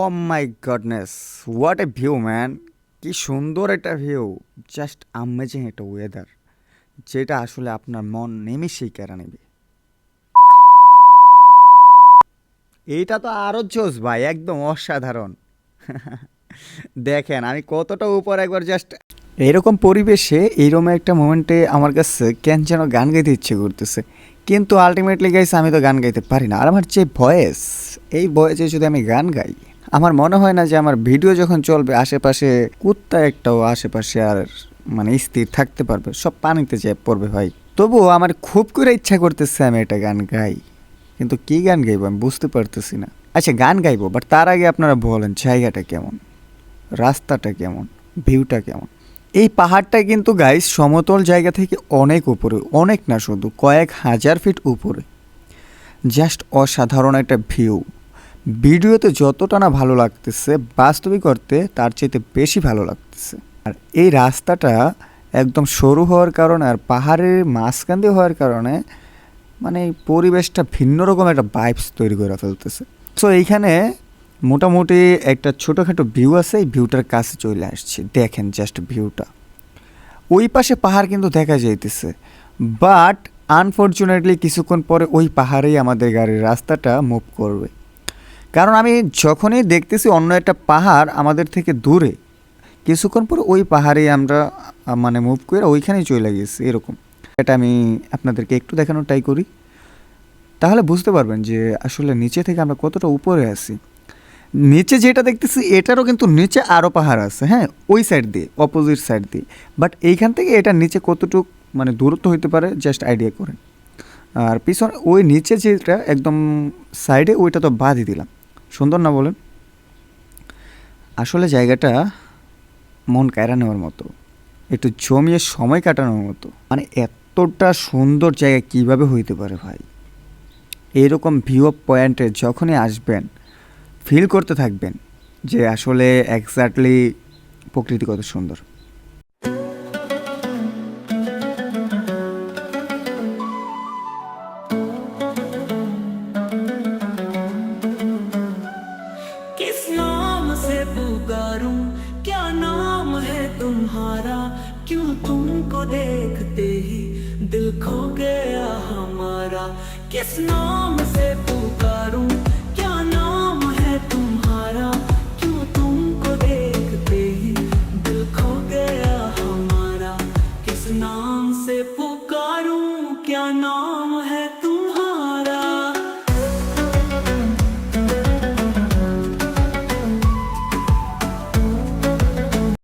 O my goodness what a view man কি সুন্দর একটা ভিউ জাস্ট আমেজিং একটা ওয়েদার যেটা আসলে আপনার মন নিমিশেই কেড়ে নেবে। এইটা তো আরও জোস ভাই, একদম অসাধারণ। দেখেন, আমি কতটা উপর একবার জাস্ট এরকম পরিবেশে, এইরকম একটা মোমেন্টে আমার কাছে কেন যেন গান গাইতে ইচ্ছে করতেছে। কিন্তু আলটিমেটলি গাইছে আমি তো গান গাইতে পারি না। আর আমার যে ভয়েস এই ভয়েসে যদি আমি গান গাই আমার মনে হয় না যে আমার ভিডিও যখন চলবে, আশেপাশে কুত্তা একটাও আশেপাশে আর মানে স্থির থাকতে পারবে। সব পানিতে যেয়ে পড়বে ভাই। তবুও আমার খুব করে ইচ্ছা করতেছে আমি এটা গান গাই। কিন্তু কি গান গাইবো আমি বুঝতে পারতেছি না। আচ্ছা গান গাইবো বাট তার আগে আপনারা বলেন, জায়গাটা কেমন? রাস্তাটা কেমন? ভিউটা কেমন? এই পাহাড়টা কিন্তু গাইস সমতল জায়গা থেকে অনেক উপরে, অনেক না শুধু, কয়েক হাজার ফিট উপরে। জাস্ট অসাধারণ একটা ভিউ ভিডিওতে যতটা না ভালো লাগতেছে, বাস্তবিক করতে তার চাইতে বেশি ভালো লাগতেছে। আর এই রাস্তাটা একদম সরু হওয়ার কারণে আর পাহাড়ের মাঝখান দিয়ে হওয়ার কারণে মানে পরিবেশটা ভিন্ন রকম একটা ভাইবস তৈরি করে ফেলতেছে। সো এইখানে মোটামুটি একটা ছোটোখাটো ভিউ আছে, এই ভিউটার কাছে চলে আসছে। দেখেন জাস্ট ভিউটা ওই পাশে পাহাড় কিন্তু দেখা যাইতেছে। বাট আনফর্চুনেটলি কিছুক্ষণ পরে ওই পাহাড়েই আমাদের গাড়ির রাস্তাটা মুভ করবে। কারণ আমি যখনই দেখতেছি অন্য একটা পাহাড় আমাদের থেকে দূরে, কিছুক্ষণ পর ওই পাহাড়েই আমরা মানে মুভ করে ওইখানেই চলে গেছি, এরকম। এটা আমি আপনাদেরকে একটু দেখানোর ট্রাই করি। তাহলে বুঝতে পারবেন যে আসলে নিচে থেকে আমরা কতটা উপরে আছি। নিচে যেটা দেখতেছি, এটারও কিন্তু নিচে আরও পাহাড় আছে হ্যাঁ ওই সাইড দিয়ে অপোজিট সাইড দিয়ে। বাট এইখান থেকে এটা নিচে কতটুক মানে দূরত্ব হতে পারে জাস্ট আইডিয়া করেন। আর পিছনে, ওই নিচে যেটা, একদম সাইডে ওইটা তো বাদই দিলাম। সুন্দর না বলেন? আসলে জায়গাটা মন কায়রা নেওয়ার মতো, একটু জমিয়ে সময় কাটানোর মতো। মানে এতটা সুন্দর জায়গা কীভাবে হইতে পারে ভাই? এইরকম ভিউ অফ পয়েন্টে যখনই আসবেন ফিল করতে থাকবেন যে আসলে এক্স্যাক্টলি প্রকৃতি কত সুন্দর। किस नाम से पुकारूं? क्या नाम है तुम्हारा? क्यों तुमको देखते ही दिल खो गया हमारा? किस नाम से पुकारू? क्या नाम है तुम्हारा? क्यों तुमको देखते ही दिल खो गया हमारा? किस नाम से पुकारू? क्या नाम